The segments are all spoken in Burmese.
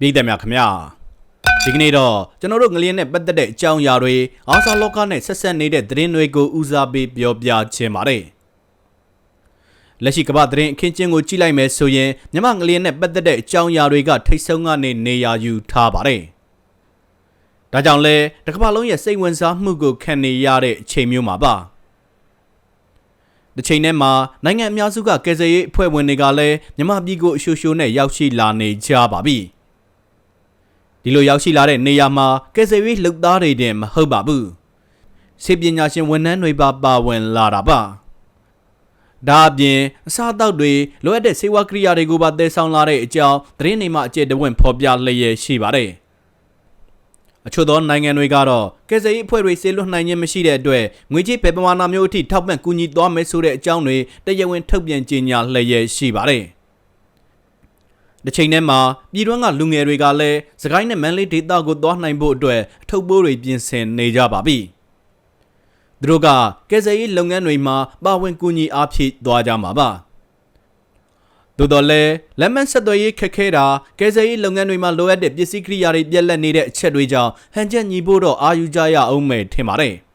ပြည်သက်များခင်ဗျာဒီကနေ့တော့ကျွန်တော်တို့ငလျင်နဲ့ပတ်သက်တဲ့အကြောင်းအရာတွေအားစားလောကနဲ့ဆက်ဆက်နေတဲ့သတင်းတွေကိုဦးစားပေးပြောပြခြင်းပါတယ်လက်ရှိကမ္ဘာသတင်းအခင်းကျင်းကိုကြည့်လိုက်မယ်ဆိုရင်မြမငလျင်နဲ့ပတ်သက်တဲ့အကြောင်းအရာတွေကထိတ်ဆုံးကနေနေရာယူထားပါတယ်ဒါကြောင့်လဲတစ်ကမ္ဘာလုံးရဲ့စိတ်ဝင်စားမှုကိုခံနေရတဲ့အချိန်မျိုးမှာပါဒီချိန်ထဲမှာနိုင်ငံအများစုကကယ်ဆယ်ရေးအဖွဲ့ဝင်တွေကလည်းမြမပြည်ကိုအရှိုးရှိုးနဲ့ရောက်ရှိလာနေကြပါပြီ။ ဒီလိုရောက်ရှိလာတဲ့နေရာမှာကယ်ဆယ်ရေးလုပ်သားတွေတင်မဟုတ်ပါဘူးစေပညာရှင်ဝန်ထမ်းတွေပါပါဝင်လာတာပါဒါအပြင်အစားအသောက်တွေလိုအပ်တဲ့စေဝါကိရိယာတွေကိုပါတည်ဆောင်လာတဲ့အကြောင်းသတင်းတွေမှာအကျယ်တဝင့်ဖော်ပြလျက်ရှိပါတယ်အချို့သောနိုင်ငံတွေကတော့ကယ်ဆယ်ရေးအဖွဲ့တွေဆေးလွတ်နိုင်ခြင်းမရှိတဲ့အတွက်ငွေကြေးပေပမာဏမျိုးအထိထောက်ပံ့ကူညီသွားမယ်ဆိုတဲ့အကြောင်းတွေတရားဝင်ထုတ်ပြန်ကြေညာလျက်ရှိပါတယ် တစ်ချိန်တည်းမှာပြည်တွင်းကလူငယ်တွေကလည်းစကိုင်းနဲ့မန်လေးဒေသကိုသွားနိုင်ဖို့အတွက်အထုပ်ပိုးတွေပြင်ဆင်နေကြပါပြီ။သူတို့ကကယ်ဆယ်ရေးလုပ်ငန်းတွေမှာပါဝင်ကူညီအားဖြည့်သွားကြမှာပါ။သို့တော်လည်းလက်မှတ်ဆက်သွယ်ရေးခက်ခဲတာကယ်ဆယ်ရေးလုပ်ငန်းတွေမှာလိုအပ်တဲ့ပစ္စည်းကိရိယာတွေပြက်လက်နေတဲ့အချက်တွေကြောင့်ဟန်ချက်ညီဖို့တော့အာယူကြရအောင်မယ်ထင်ပါတယ်။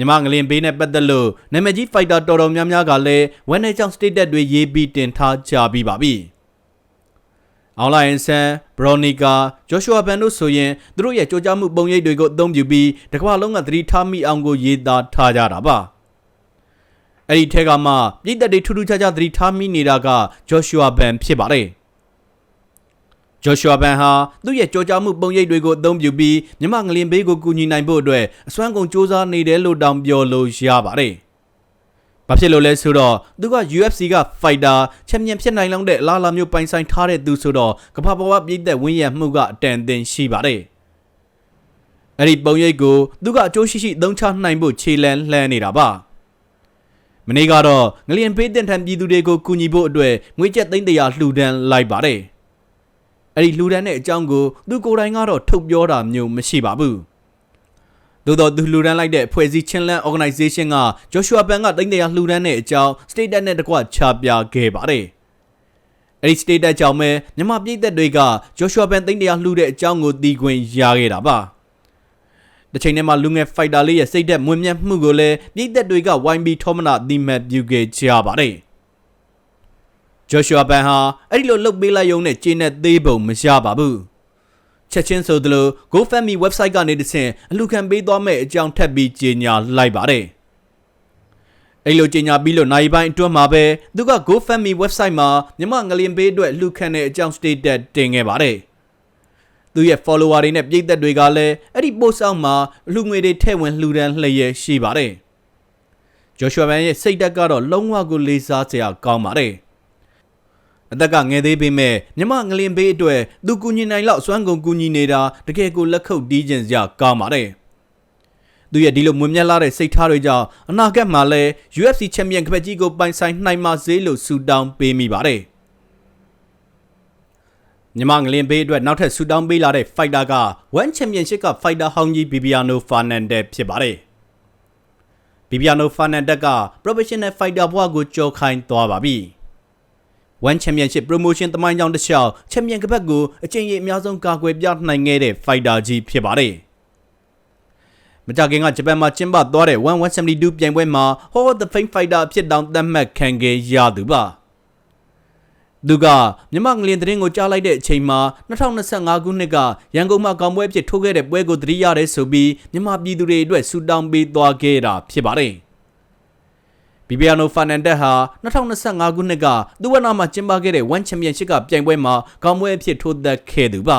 မြမငလင်ဘေးနဲ့ပတ်သက်လို့နာမည်ကြီးဖိုက်တာတော်တော်များများကလည်းဝက်နေကြောင့် state တက်တွေရေးပြီးတင်ထားကြပြီးပါပြီ။အောင်လိုင်းဆန်ဘရိုနီကာဂျော့ရှွာဘန်တို့ဆိုရင်သူတို့ရဲ့ကြိုးကြားမှုပုံရိပ်တွေကိုအသုံးပြုပြီးတကမ္ဘာလုံးကသတိထားမိအောင်ကိုရေးသားထားကြတာပါ။အဲ့ဒီထက်ကမှပြည်သက်တွေထူးထူးခြားခြားသတိထားမိနေတာကဂျော့ရှွာဘန်ဖြစ်ပါတယ်။ ဂျော်ရှွာဘန်ဟာသူ့ရဲ့ကြောကြားမှုပုံရိပ်တွေကိုအသုံးပြုပြီးမြမငလင်ဘေးကိုကူညီနိုင်ဖို့အတွက်အစွမ်းကုန်စ조사နေတယ်လို့တောင်ပြောလို့ရပါတယ်။ဘာဖြစ်လို့လဲဆိုတော့သူက UFC က fighter ချန်ပီယံဖြစ်နိုင်လောက်တဲ့အလားအလာမျိုးပိုင်ဆိုင်ထားတဲ့သူဆိုတော့ကမ္ဘာပေါ်ကပြည်သက်ဝင်းရမှုကအတန်အသင်ရှိပါတယ်။အဲ့ဒီပုံရိပ်ကိုသူကအကျိုးရှိရှိသုံးချနိုင်ဖို့ခြေလန်းလှမ်းနေတာပါ။မနေ့ကတော့ငလျင်ပေးတင်ထံပြည်သူတွေကိုကူညီဖို့အတွက်ငွေကျပ်သိန်းတရာလှူဒန်းလိုက်ပါတယ်။ အဲ့ဒီလှူဒန်းတဲ့အကြောင်းကိုသူကိုယ်တိုင်ကတော့ထုတ်ပြောတာမျိုးမရှိပါဘူးသို့တော့သူလှူဒန်းလိုက်တဲ့ဖွဲ့စည်းချင်းလန်း organization က Joshua Pan ကတိတ်တရာလှူဒန်းတဲ့အကြောင်း status နဲ့တကွချပြခဲ့ပါတယ်အဲ့ဒီ status ကြောင့်ပဲမြန်မာပြည်သက်တွေက Joshua Pan တိတ်တရာလှူတဲ့အကြောင်းကိုသိခွင့်ရခဲ့တာပါတစ်ချိန်တည်းမှာလူငယ် fighter လေးရဲ့စိတ်သက်မွင်မြတ်မှုကိုလည်းပြည်သက်တွေက YB ထောမနာအတိမတ်ပြုခဲ့ကြပါတယ် ဂျော်ရှွာဘန်ဟာအဲ့ဒီလိုလှုပ်ပေးလိုက်ရုံနဲ့ကျေနပ်သေးပုံမရပါဘူးချက်ချင်းဆိုသလို GoFundMe website ကနေတဆင့်အလူခံပေးသွားမဲ့အကြောင်းထပ်ပြီးကြေညာလိုက်ပါတယ်အဲ့လိုကြေညာပြီးလို့နိုင်ပိုင်းအတွင်းမှာပဲသူက GoFundMe website မှာမြမငလျင်ပေးအတွက်လှူခံတဲ့အကြောင်း status တင်ခဲ့ပါတယ်သူရဲ့ follower တွေနဲ့ပြည်သက်တွေကလည်းအဲ့ဒီ post အောက်မှာလူငွေတွေထည့်ဝင်လှူဒန်းလျက်ရှိပါတယ်ဂျော်ရှွာဘန်ရဲ့စိတ်ဓာတ်ကတော့လုံးဝကိုလေးစားစရာကောင်းပါတယ် အသက်ကငယ်သေးပေမဲ့မြမငလင်ဘေးအတွက်သူကူညီနိုင်လောက်စွမ်းကုန်ကူညီနေတာတကယ်ကိုလက်ခုပ်တီးခြင်းစရာကောင်းပါတယ်သူရဲ့ဒီလိုမွေမြတ်လာတဲ့စိတ်ထားတွေကြောင့်အနာဂတ်မှာလည်း UFC ချန်ပီယံကပတ်ကြီးကိုပိုင်ဆိုင်နိုင်မှာစေလို့ဆူတောင်းပေးမိပါတယ်မြမငလင်ဘေးအတွက်နောက်ထပ်ဆူတောင်းပေးလာတဲ့ fighter က One Championship က fighter ဟောင်းကြီး Bibiano Fernandez ဖြစ်ပါတယ်။ Bibiano Fernandez က professional fighter ဘဝကိုကြော်ခိုင်းသွားပါပြီ။ One Championship Promotion တမိုင်းကြောင်းတစ်လျှောက်ချန်ပီယံကပတ်ကိုအကျဉ်းရအများဆုံးကာကွယ်ပြနိုင်ခဲ့တဲ့ fighter ကြီးဖြစ်ပါတယ်။မကြခင်ကဂျပန်မှာကျင်းပသွားတဲ့1172ပြိုင်ပွဲမှာ Hall of the Fame Fighter အဖြစ်တောင်သတ်မှတ်ခံခဲ့ရသူပါ။သူကမြမငလင်သတင်းကိုကြားလိုက်တဲ့အချိန်မှာ2025ခုနှစ်ကရန်ကုန်မှာကောင်ပွဲအဖြစ်ထိုးခဲ့တဲ့ပွဲကိုသတိရတယ်ဆိုပြီးမြမပြည်သူတွေအတွက်ဆူတောင်းပေးသွားခဲ့တာဖြစ်ပါတယ်။ ဘီဘီယာနိုဖာနန်ဒက်ဟာ2025ခုနှစ်ကသူ့ဝနာမှာကျင်းပခဲ့တဲ့ One Championship ကပြိုင်ပွဲမှာကောင်းပွဲအဖြစ်ထိုးသက်ခဲ့သူပါ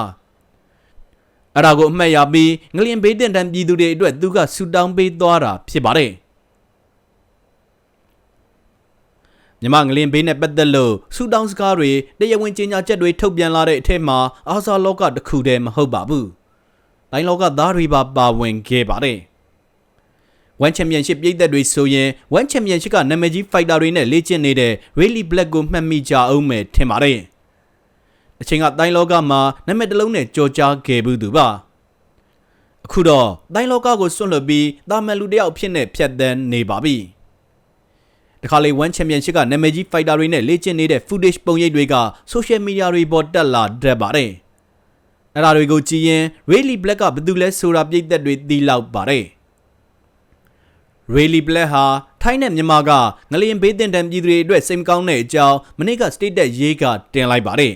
အဲ့ဒါကိုအမှတ်ရပြီးငလျင်ဘေးတင်တန်ပြည်သူတွေအတွက်သူကဆူတောင်းပေးသွားတာဖြစ်ပါတယ်မြမငလင်ဘေးနဲ့ပတ်သက်လို့ဆူတောင်းစကားတွေတရားဝင်ကြေညာချက်တွေထုတ်ပြန်လာတဲ့အထက်မှာအာဇာလောကတစ်ခုတည်းမဟုတ်ပါဘူး။တိုင်းလောကသားတွေပါပါဝင်ခဲ့ပါတယ်။ One Championship ပြည်သက်တွေဆိုရင် One Championship ကနာမည်ကြီး fighter တွေနဲ့လေ့ကျင့်နေတဲ့ Really Black ကိုမှတ်မိကြအောင်မယ်ထင်ပါတယ်။အချိန်ကတိုင်းလောကမှာနာမည်တစ်လုံးနဲ့ကြော်ကြားခဲ့ဘူးသူပါ။အခုတော့တိုင်းလောကကိုစွန့်လွတ်ပြီးတာမန်လူတစ်ယောက်ဖြစ်နေဖြတ်သန်းနေပါပြီ။တခါလေ1 championship ကနာမည်ကြီး fighter တွေနဲ့လေ့ကျင့်နေတဲ့ footage ပုံရိပ်တွေက social media တွေပေါ်တက်လာတတ်ပါတယ်အဲ့ဒါတွေကိုကြည့်ရင် Rayleigh Black ကဘယ်သူလဲဆိုတာပြည့်သက်တွေသိလောက်ပါတယ် Rayleigh Black ဟာထိုင်းနဲ့မြန်မာကငလျင်ဘေးတင်တံပြည်သူတွေအတွက်စိတ်မကောင်းတဲ့အကြောင်းမနေ့က state တက်ရေးကတင်လိုက်ပါတယ်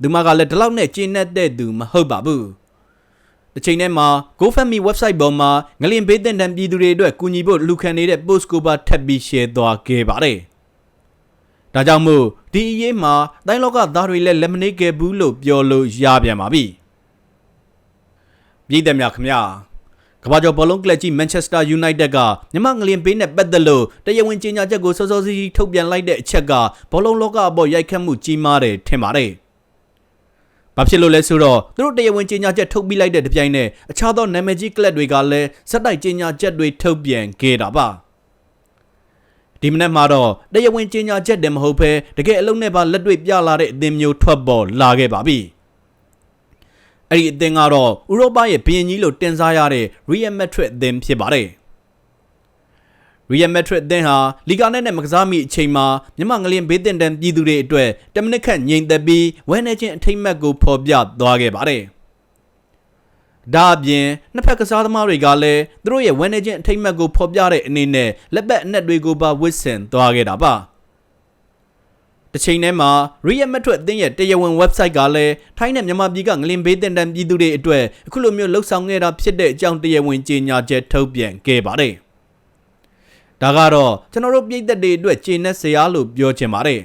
သူမကလည်းဒီလောက်နဲ့ကျင်းတဲ့သူမဟုတ်ပါဘူး။တစ်ချိန်တည်းမှာ GoFundMe website ပေါ်မှာငလျင်ဘေးတင်တံပြည်သူတွေအတွက်ကူညီဖို့လူခံနေတဲ့ post ကိုပါထပ်ပြီး share သွားခဲ့ပါတယ်။ဒါကြောင့်မို့ဒီအရေးမှာတိုင်းလောကသားတွေလည်းလက်မနေခဲ့ဘူးလို့ပြောလို့ရပြန်ပါပြီ။ပြည်သက်များခင်ဗျာ ကမ္ဘာကျော်ဘောလုံးကလပ်ကြီး Manchester United ကမြမငလျင်ပေးနဲ့ပတ်သက်လို့တရားဝင်ကြေညာချက်ကိုစောစောစီးစီးထုတ်ပြန်လိုက်တဲ့အချက်ကဘောလုံးလောကအပေါ်ရိုက်ခတ်မှုကြီးမားတယ်ထင်ပါတယ်။ဘာဖြစ်လို့လဲဆိုတော့သူတို့တရားဝင်ကြေညာချက်ထုတ်ပြီးလိုက်တဲ့တပြိုင်နက်အခြားသောနာမည်ကြီးကလပ်တွေကလည်းစက်တိုက်ကြေညာချက်တွေထုတ်ပြန်ခဲ့တာပါ။ဒီမနက်မှာတော့တရားဝင်ကြေညာချက်တည်းမဟုတ်ဘဲတကယ်အလုံးနဲ့ပါလက်တွေ့ပြလာတဲ့အသင်းမျိုးထွက်ပေါ်လာခဲ့ပါပြီ။ အဲ့ဒီအသင်းကတော့ဥရောပရဲ့ဘီရင်ကြီးလို့တင်စားရတဲ့ Real Madrid အသင်းဖြစ်ပါတယ်။ Real Madrid အသင်းဟာလီဂါနဲ့နဲ့မကစားမိအချိန်မှာမြန်မာငလျင်ဘေးတင်တန်ပြည်သူတွေအတွက်တမနစ်ခန့်ငြိမ်သက်ပြီးဝဲနေချင်းအထိမ့်မှတ်ကိုဖော်ပြသွားခဲ့ပါတယ်။ဒါအပြင်နှစ်ဖက်ကစားသမားတွေကလည်းသူတို့ရဲ့ဝဲနေချင်းအထိမ့်မှတ်ကိုဖော်ပြတဲ့အနေနဲ့လက်ပတ်အနက်တွေကိုပါဝစ်ဆင်သွားခဲ့တာပါ။ တစ်ချိန်တည်းမှာ Real Madrid အသင်းရဲ့တရားဝင် website ကလည်းထိုင်းနဲ့မြန်မာပြည်ကငလင်ဘေးတင်တန်ပြည်သူတွေအတွက်အခုလိုမျိုးလှုပ်ဆောင်ခဲ့တာဖြစ်တဲ့အကြောင်းတရားဝင်ကြေညာချက်ထုတ်ပြန်ခဲ့ပါတယ်။ဒါကတော့ကျွန်တော်တို့ပြည်သက်တွေအတွက်ကျေနပ်စရာလို့ပြောချင်ပါတယ်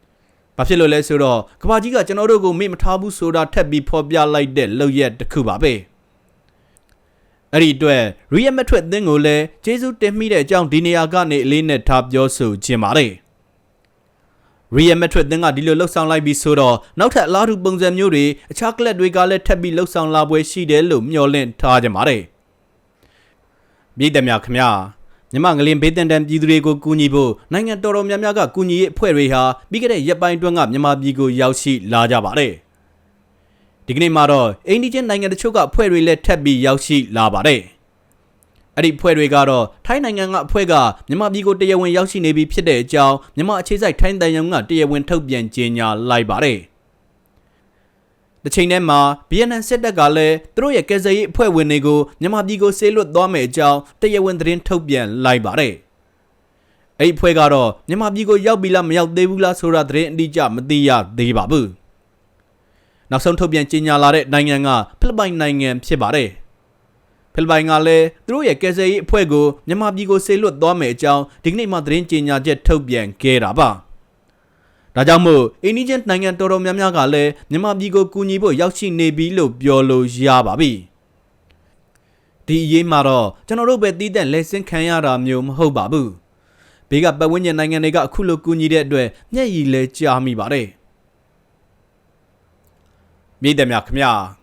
။ဘာဖြစ်လို့လဲဆိုတော့ကဘာကြီးကကျွန်တော်တို့ကိုမေ့မထားဘူးဆိုတာထပ်ပြီးဖော်ပြလိုက်တဲ့လုပ်ရက်တစ်ခုပါပဲ။အဲ့ဒီအတွက် Real Madrid အသင်းကိုလည်းကျေးဇူးတင်မိတဲ့အကြောင်းဒီနေရာကနေအလေးနဲ့ထားပြောဆိုချင်ပါတယ်။ Real Madrid သင်းကဒီလိုလှုပ်ဆောင်လိုက်ပြီးဆိုတော့နောက်ထပ်အလားတူပုံစံမျိုးတွေအခြားကလပ်တွေကလည်းထပ်ပြီးလှုပ်ဆောင်လာပွဲရှိတယ်လို့မျှော်လင့်ထားကြပါတယ်။ပြည်သက်များခင်ဗျာမြမငလင်ဘေးတန်တန်ပြည်သူတွေကိုကူညီဖို့နိုင်ငံတော်တော်များများကကူညီရေးအဖွဲ့တွေဟာပြီးခဲ့တဲ့ရက်ပိုင်းတွင်းကမြန်မာပြည်ကိုရောက်ရှိလာကြပါတယ်။ဒီကနေ့မှာတော့အိန္ဒိယနိုင်ငံတချို့ကအဖွဲ့တွေလည်းထပ်ပြီးရောက်ရှိလာပါတယ်။ အဲ့ဒီအဖွဲ့တွေကတော့ထိုင်းနိုင်ငံကအဖွဲ့ကမြန်မာပြည်ကိုတရားဝင်ရောက်ရှိနေပြီဖြစ်တဲ့အကြောင်းမြန်မာအခြေစိုက်ထိုင်းတန်ယုံကတရားဝင်ထုတ်ပြန်ကြေညာလိုက်ပါတယ်။တစ်ချိန်တည်းမှာ BNN စစ်တပ်ကလည်းသူတို့ရဲ့ကယ်ဆယ်ရေးအဖွဲ့ဝင်တွေကိုမြန်မာပြည်ကိုဆေးလွတ်သွားမယ်အကြောင်းတရားဝင်သတင်းထုတ်ပြန်လိုက်ပါတယ်။အဲ့ဒီအဖွဲ့ကတော့မြန်မာပြည်ကိုရောက်ပြီလားမရောက်သေးဘူးလားဆိုတာသတင်းအတိအကျမသိရသေးပါဘူး။နောက်ဆုံးထုတ်ပြန်ကြေညာလာတဲ့နိုင်ငံကဖိလစ်ပိုင်နိုင်ငံဖြစ်ပါတယ်။ ဖိလစ်ပိုင်ကလည်းသူတို့ရဲ့ကယ်ဆယ်ရေးအဖွဲ့ကိုမြန်မာပြည်ကိုဆေလွတ်သွားမယ်အကြောင်းဒီကနေ့မှသတင်းကြေညာချက်ထုတ်ပြန်ခဲ့တာပါ။ဒါကြောင့်မို့အိန္ဒိယနိုင်ငံတော်တော်များများကလည်းမြန်မာပြည်ကိုကူညီဖို့ရောက်ရှိနေပြီလို့ပြောလို့ရပါပြီ။ဒီအရေးမှာတော့ကျွန်တော်တို့ပဲတီးတဲ့လက်ဆင့်ခံရတာမျိုးမဟုတ်ပါဘူး။ဘေးကပတ်ဝန်းကျင်နိုင်ငံတွေကအခုလိုကူညီတဲ့အတွက်မျက်ရည်လဲကြားမိပါတယ်။မြည်တယ်များခင်ဗျာ။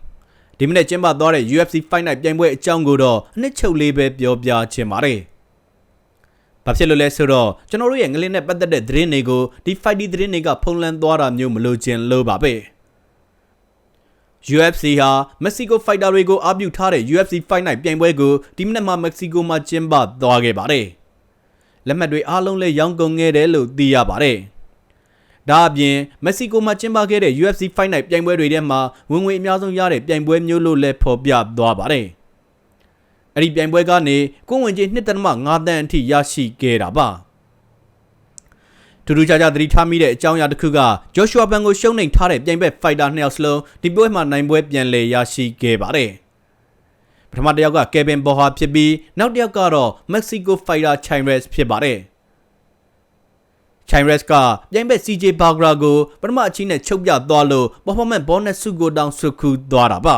ဒီမနေ့ကျင်းပသွားတဲ့ UFC Fight Night ပြိုင်ပွဲအကြောင်းကိုတော့အနှစ်ချုပ်လေးပဲပြောပြချင်ပါတယ်။ဘာဖြစ်လို့လဲဆိုတော့ကျွန်တော်တို့ရဲ့ငလင်းနဲ့ပတ်သက်တဲ့သတင်းတွေကိုဒီ fight ဒီသတင်းတွေကဖုံးလန်းသွားတာမျိုးမလို့ခြင်းလို့ပါပဲ။ UFC ဟာမက္ကဆီကိုဖိုက်တာတွေကိုအပြုထားတဲ့ UFC Fight Night ပြိုင်ပွဲကိုဒီမနေ့မှမက္ကဆီကိုမှာကျင်းပသွားခဲ့ပါတယ်။လက်မှတ်တွေအားလုံးလည်းရောင်းကုန်ခဲ့တယ်လို့သိရပါတယ်။ ဒါအပြင်မက္ကဆီကိုမှာကျင်းပခဲ့တဲ့ UFC Fight Night ပြိုင်ပွဲတွေထဲမှာဝင်ငွေအများဆုံးရတဲ့ပြိုင်ပွဲမျိုးလို့လည်းဖော်ပြသွားပါတယ်။အဲ့ဒီပြိုင်ပွဲကနေကိုဝင်ကြီး2.5တန်းအထိရရှိခဲ့တာပါ။ထူးထူးခြားခြားသတိထားမိတဲ့အကြောင်းအရာတစ်ခုကဂျော့ရှွာဘန်ကိုရှုံးနိမ့်ထားတဲ့ပြိုင်ဘက်ဖိုက်တာနှစ်ယောက်စလုံးဒီပွဲမှာနိုင်ပွဲပြန်လည်ရရှိခဲ့ပါတယ်။ပထမတစ်ယောက်ကကယ်ဗင်ဘော်ဟာဖြစ်ပြီးနောက်တစ်ယောက်ကတော့မက္ကဆီကိုဖိုက်တာချိုင်ရက်စ်ဖြစ်ပါတယ်။ ချိုင်ရက်စ်ကပြိုင်ဘက် CJ Bagra ကိုပထမအချင်းနဲ့ချုပ်ပြသွားလို့ performance bonus စုကိုတောင်းဆွခုသွားတာပါ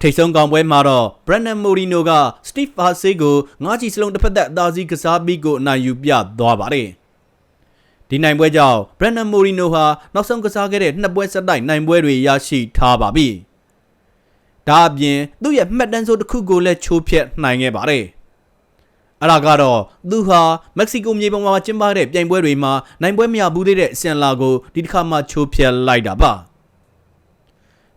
ထိတ်ဆုံးကောင်ပွဲမှာတော့ Brandon Moreno က Steve Haase ကိုငါးချီစလုံးတစ်ဖက်သက်အသာစီးကစားပြီးကိုအနိုင်ယူပြသွားပါတယ်ဒီနိုင်ပွဲကြောင့် Brandon Moreno ဟာနောက်ဆုံးကစားခဲ့တဲ့နှစ်ပွဲဆက်တိုက်နိုင်ပွဲတွေရရှိထားပါပြီဒါအပြင်သူ့ရဲ့မှတ်တမ်းဆိုတစ်ခုကိုလည်းချိုးဖျက်နိုင်ခဲ့ပါတယ် အဲ့ဒါကတော့သူဟာမက္ကဆီကိုမြေပေါ်မှာကျင်းပတဲ့ပြိုင်ပွဲတွေမှာနိုင်ပွဲမရဘူးသေးတဲ့အဆင့်လာကိုဒီတစ်ခါမှချိုးဖျက်လိုက်တာပါ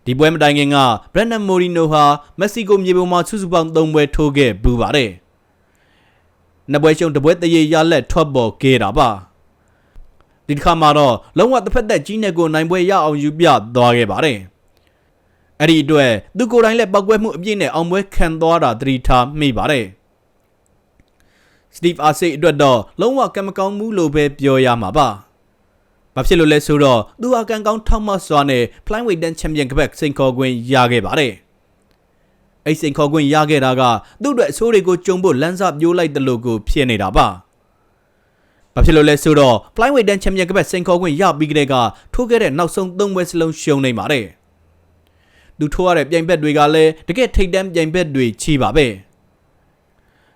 ဒီပွဲမတိုင်ခင်ကဘရန်နန်မိုရီနိုဟာမက္ကဆီကိုမြေပေါ်မှာစုစုပေါင်း၃ပွဲထိုးခဲ့ဘူးပါတယ်နှစ်ပွဲရှုံးတစ်ပွဲတရေရလက်ထွက်ပေါ်ခဲ့တာပါဒီတစ်ခါမှာတော့လုံးဝတစ်ဖက်သက်ကြီးနဲ့ကိုနိုင်ပွဲရအောင်ယူပြသွားခဲ့ပါတယ်အဲ့ဒီအတွက်သူကိုယ်တိုင်လည်းပောက်ကွဲမှုအပြည့်နဲ့အောင်ပွဲခံသွားတာသတိထားမိပါတယ် စတီဗ်အာဆေးအတွက်တော့လုံးဝကံမကောင်းမှုလို့ပဲပြောရမှာပါဘာဖြစ်လို့လဲဆိုတော့သူအကန်ကောင်းထောက်မစွာနဲ့ Flyweight တန်းချန်ပီယံကပတ်စိန်ခေါ်ခွင့်ရခဲ့ပါတယ်အဲ့စိန်ခေါ်ခွင့်ရခဲ့တာကသူ့အတွက်အဆိုးတွေကိုကြုံဖို့လမ်းစာပြိုးလိုက်တယ်လို့ကိုဖြစ်နေတာပါဘာဖြစ်လို့လဲဆိုတော့ Flyweight တန်းချန်ပီယံကပတ်စိန်ခေါ်ခွင့်ရပြီးကြတဲ့ကထိုးခဲ့တဲ့နောက်ဆုံး၃ပွဲစလုံးရှုံးနေပါတယ်သူထိုးရတဲ့ပြိုင်ဘက်တွေကလည်းတကယ်ထိတ်တန့်ပြိုင်ဘက်တွေချီပါပဲ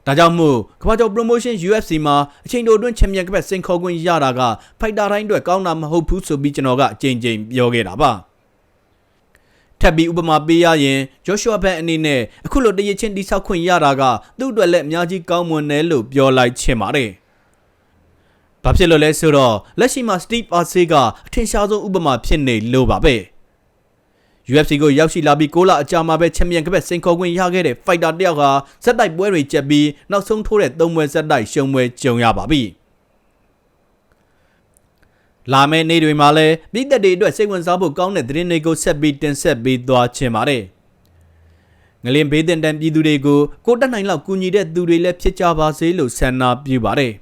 ဒါကြောင့်မို့ကမ္ဘာကျော် promotion UFC မှာအချိန်တိုအတွင်းချန်ပီယံကပတ်စိန်ခေါ်ခွင့်ရတာကဖိုက်တာတိုင်းအတွက်ကောင်းတာမဟုတ်ဘူးဆိုပြီးကျွန်တော်ကအကြိမ်ကြိမ်ပြောခဲ့တာပါထပ်ပြီးဥပမာပေးရရင်ဂျိုရှွာဘန်အနေနဲ့အခုလိုတရချင်းတိဆောက်ခွင့်ရတာကသူ့အတွက်လည်းအများကြီးကောင်းမွန်တယ်လို့ပြောလိုက်ချင်ပါတယ်။ဘာဖြစ်လို့လဲဆိုတော့လက်ရှိမှာ Steve Arce ကအထင်ရှားဆုံးဥပမာဖြစ်နေလို့ပါပဲ။ UFC ကိုရောက်ရှိလာပြီး6လအကြာမှာပဲချန်ပီယံကပတ်စင်ခေါ်ခွင့်ရခဲ့တဲ့ fighter တယောက်ကဇက်တိုက်ပွဲတွေကျက်ပြီးနောက်ဆုံးထိုးတဲ့၃ပွဲဇက်တိုက်ရှုံးပွဲကြုံရပါပြီ။လာမယ့်နေ့တွေမှာလည်းပြည်သက်တွေအတွက်စိတ်ဝင်စားဖို့ကောင်းတဲ့သတင်းတွေကိုဆက်ပြီးတင်ဆက်ပေးသွားချင်ပါတယ်။ငလင်ဘေးတင်တန်ပြည်သူတွေကိုကိုတက်နိုင်လောက်ကူညီတဲ့သူတွေလည်းဖြစ်ကြပါစေလို့ဆန္ဒပြုပါတယ်။